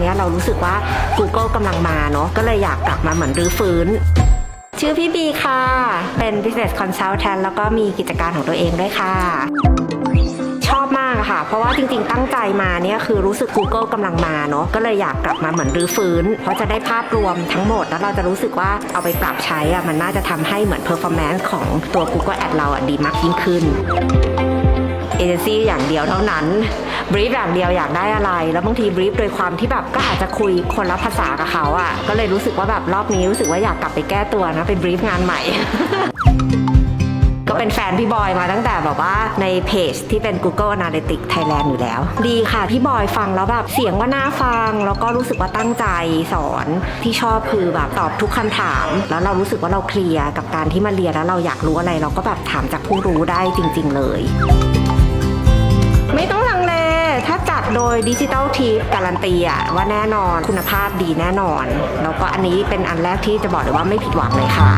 เนี้เรารู้สึกว่า Google กำลังมาเนาะก็เลยอยากกลับมาเหมือนรื้อฟื้น ชื่อพี่บีค่ะ เป็น business consultant แล้วก็มีกิจการของตัวเองด้วยค่ะชอบมากค่ะ เพราะว่าจริงๆ ตั้งใจมาเนี่ยคือรู้สึก Google กำลังมาเนาะ ก็เลยอยากกลับมาเหมือนรื้อฟื้น เพราะจะได้ภาพรวมทั้งหมด แล้วเราจะรู้สึกว่าเอาไปปรับใช้อะมันน่าจะทำให้เหมือน performance ของตัว Google Ad เราอะดีมากยิ่งขึ้น เอเจนซี่อย่างเดียวเท่านั้นบรีฟอย่างเดียวอยากได้อะไร แล้วบางทีบรีฟโดยความที่แบบก็อาจจะคุยคนละภาษากับเขาอะ่ะ ก็เลยรู้สึกว่าแบบรอบนี้รู้สึกว่าอยากกลับไปแก้ตัวนะไปบรีฟงานใหม่ ก็เป็นแฟนพี่บอยมาตั้งแต่แบบว่าในเพจที่เป็น Google Analytics Thailand อยู่แล้ว ดีค่ะ พี่บอยฟังแล้วแบบเสียงว่าน่าฟัง แล้วก็รู้สึกว่าตั้งใจสอนที่ชอบคือแบบตอบทุกคำถาม แล้วเรารู้สึกว่าเราเคลียร์กับการที่มาเรียนแล้วเราอยากรู้อะไร เราก็แบบถามจากผู้รู้ได้จริง ๆ เลย ยดิจิตอลทีการันตีอะว่าแน่นอนคุณภาพดีแน่นอน แล้วก็อันนี้เป็นอันแรกที่จะบอกเลยว่าไม่ผิดหวังเลยค่ะ